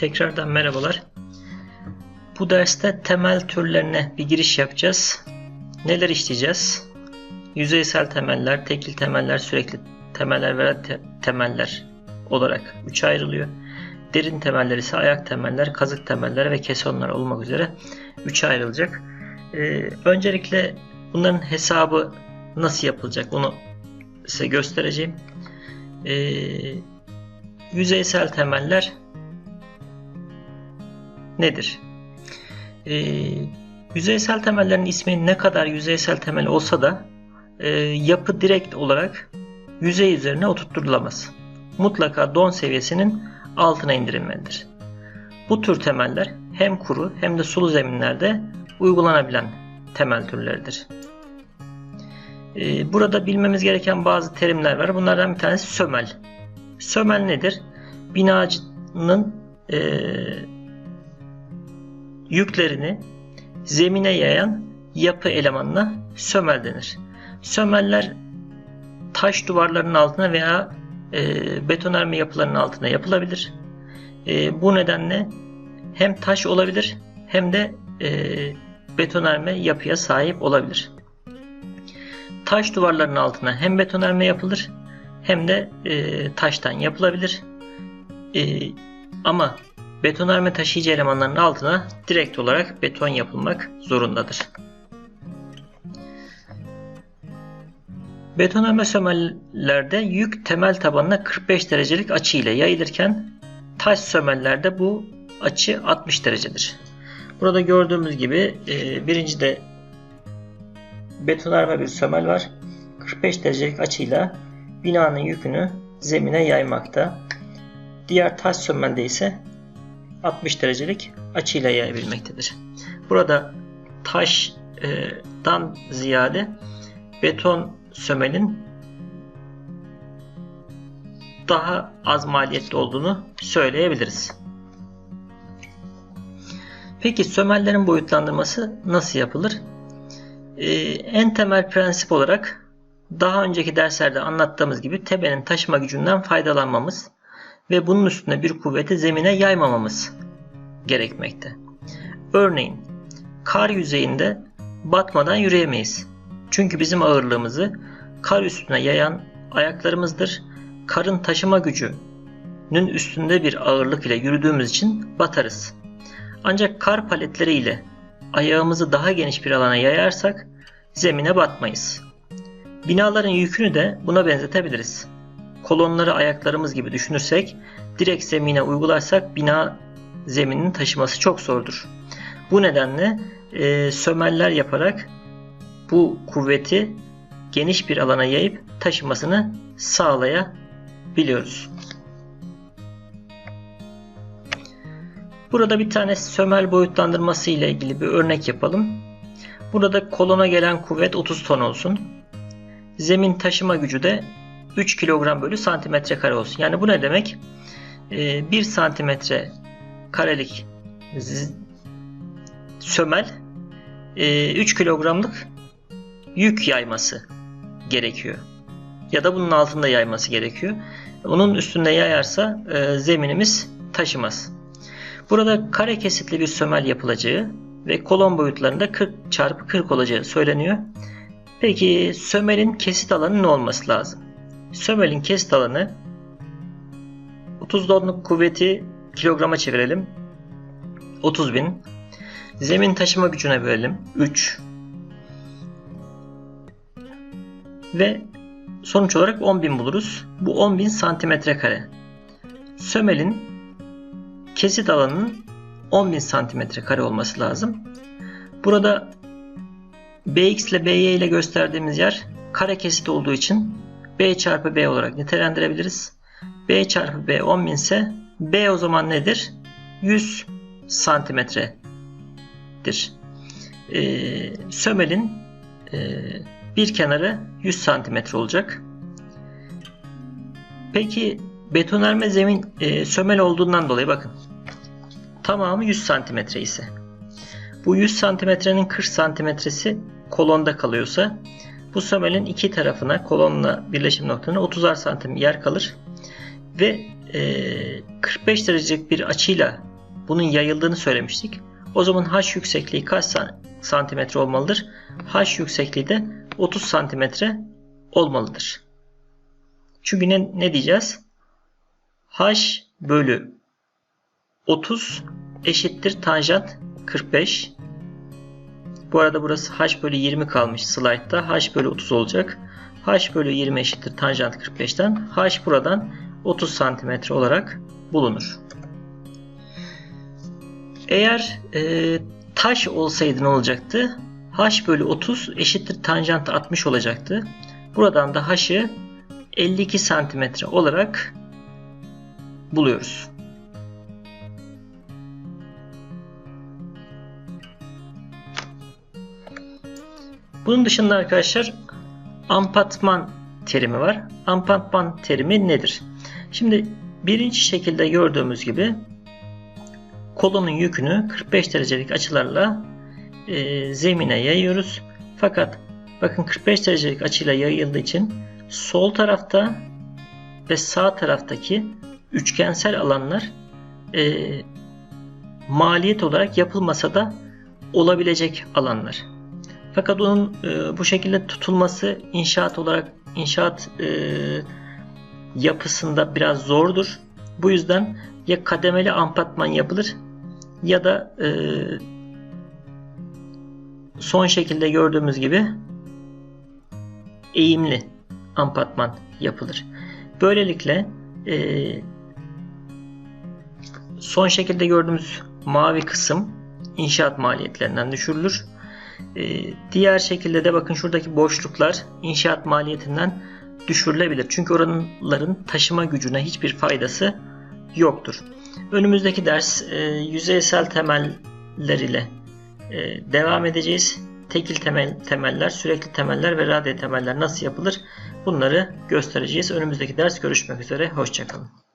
Tekrardan merhabalar. Bu derste temel türlerine bir giriş yapacağız. Neler işleyeceğiz? Yüzeysel temeller, tekil temeller, sürekli temeller ve te- temeller olarak üçe ayrılıyor. Derin temeller ise ayak temeller, kazık temeller ve kesonlar olmak üzere üçe ayrılacak. Ee, öncelikle bunların hesabı nasıl yapılacak onu size göstereceğim. Ee, yüzeysel temeller nedir? Ee, yüzeysel temellerin ismi ne kadar yüzeysel temel olsa da e, yapı direkt olarak yüzey üzerine oturtturulamaz. Mutlaka don seviyesinin altına indirilmelidir. Bu tür temeller hem kuru hem de sulu zeminlerde uygulanabilen temel türleridir. Ee, burada bilmemiz gereken bazı terimler var. Bunlardan bir tanesi sömel. Sömel nedir? Binacının e, yüklerini zemine yayan yapı elemanına sömel denir. Sömeller taş duvarların altına veya e, betonarme yapıların altına yapılabilir. E, bu nedenle hem taş olabilir hem de e, betonarme yapıya sahip olabilir. Taş duvarların altına hem betonarme yapılır hem de e, taştan yapılabilir. E, ama betonarme taşıyıcı elemanların altına direkt olarak beton yapılmak zorundadır. Betonarme sömellerde yük temel tabanına 45 derecelik açı ile yayılırken taş sömellerde bu açı 60 derecedir. Burada gördüğümüz gibi e, birinci de betonarme bir sömel var. 45 derecelik açıyla binanın yükünü zemine yaymakta. Diğer taş sömelde ise 60 derecelik açıyla yayabilmektedir. Burada taşdan ziyade beton sömelin daha az maliyetli olduğunu söyleyebiliriz. Peki sömellerin boyutlandırması nasıl yapılır? Ee, en temel prensip olarak daha önceki derslerde anlattığımız gibi tebenin taşıma gücünden faydalanmamız ve bunun üstüne bir kuvveti zemine yaymamamız gerekmekte. Örneğin kar yüzeyinde batmadan yürüyemeyiz. Çünkü bizim ağırlığımızı kar üstüne yayan ayaklarımızdır. Karın taşıma gücünün üstünde bir ağırlık ile yürüdüğümüz için batarız. Ancak kar paletleri ile ayağımızı daha geniş bir alana yayarsak zemine batmayız. Binaların yükünü de buna benzetebiliriz. Kolonları ayaklarımız gibi düşünürsek direkt zemine uygularsak bina zemininin taşıması çok zordur. Bu nedenle e, sömeller yaparak bu kuvveti geniş bir alana yayıp taşımasını sağlayabiliyoruz. Burada bir tane sömel boyutlandırması ile ilgili bir örnek yapalım. Burada kolona gelen kuvvet 30 ton olsun. Zemin taşıma gücü de 3 kilogram bölü santimetre kare olsun. Yani bu ne demek? 1 santimetre karelik sömel 3 kilogramlık yük yayması gerekiyor. Ya da bunun altında yayması gerekiyor. Onun üstünde yayarsa e, zeminimiz taşımaz. Burada kare kesitli bir sömel yapılacağı ve kolon boyutlarında 40 çarpı 40 olacağı söyleniyor. Peki sömelin kesit alanı ne olması lazım? Sömelin kesit alanı 30 tonluk kuvveti kilograma çevirelim. 30 bin. Zemin taşıma gücüne bölelim. 3. Ve sonuç olarak 10.000 buluruz. Bu 10.000 santimetre kare. Sömelin kesit alanının 10.000 santimetre kare olması lazım. Burada Bx ile By ile gösterdiğimiz yer kare kesit olduğu için B çarpı B olarak nitelendirebiliriz. B çarpı B 10.000 ise B o zaman nedir? 100 santimetredir. Ee, sömelin e, bir kenarı 100 santimetre olacak. Peki betonarme zemin e, sömel olduğundan dolayı bakın. Tamamı 100 santimetre ise bu 100 santimetrenin 40 santimetresi kolonda kalıyorsa bu sömelin iki tarafına kolonla birleşim noktasına 30'ar santim yer kalır ve e, 45 derecelik bir açıyla bunun yayıldığını söylemiştik. O zaman h yüksekliği kaç santimetre olmalıdır? h yüksekliği de 30 santimetre olmalıdır. Çünkü ne, ne diyeceğiz? h bölü 30 eşittir tanjant 45. Bu arada burası h bölü 20 kalmış slaytta. h bölü 30 olacak. h bölü 20 eşittir tanjant 45'ten. h buradan 30 santimetre olarak bulunur. Eğer e, taş olsaydı ne olacaktı? h bölü 30 eşittir tanjant 60 olacaktı. Buradan da h'ı 52 santimetre olarak buluyoruz. Bunun dışında arkadaşlar ampatman terimi var. Ampatman terimi nedir? Şimdi birinci şekilde gördüğümüz gibi kolonun yükünü 45 derecelik açılarla e, zemine yayıyoruz. Fakat bakın 45 derecelik açıyla yayıldığı için sol tarafta ve sağ taraftaki üçgensel alanlar e, maliyet olarak yapılmasa da olabilecek alanlar. Fakat onun e, bu şekilde tutulması inşaat olarak inşaat e, yapısında biraz zordur. Bu yüzden ya kademeli ampatman yapılır ya da e, son şekilde gördüğümüz gibi eğimli ampatman yapılır. Böylelikle e, son şekilde gördüğümüz mavi kısım inşaat maliyetlerinden düşürülür. E, diğer şekilde de bakın şuradaki boşluklar inşaat maliyetinden düşürülebilir. Çünkü oranların taşıma gücüne hiçbir faydası yoktur. Önümüzdeki ders e, yüzeysel temeller ile e, devam edeceğiz. Tekil temel, temeller, sürekli temeller ve radyo temeller nasıl yapılır bunları göstereceğiz. Önümüzdeki ders görüşmek üzere. Hoşçakalın.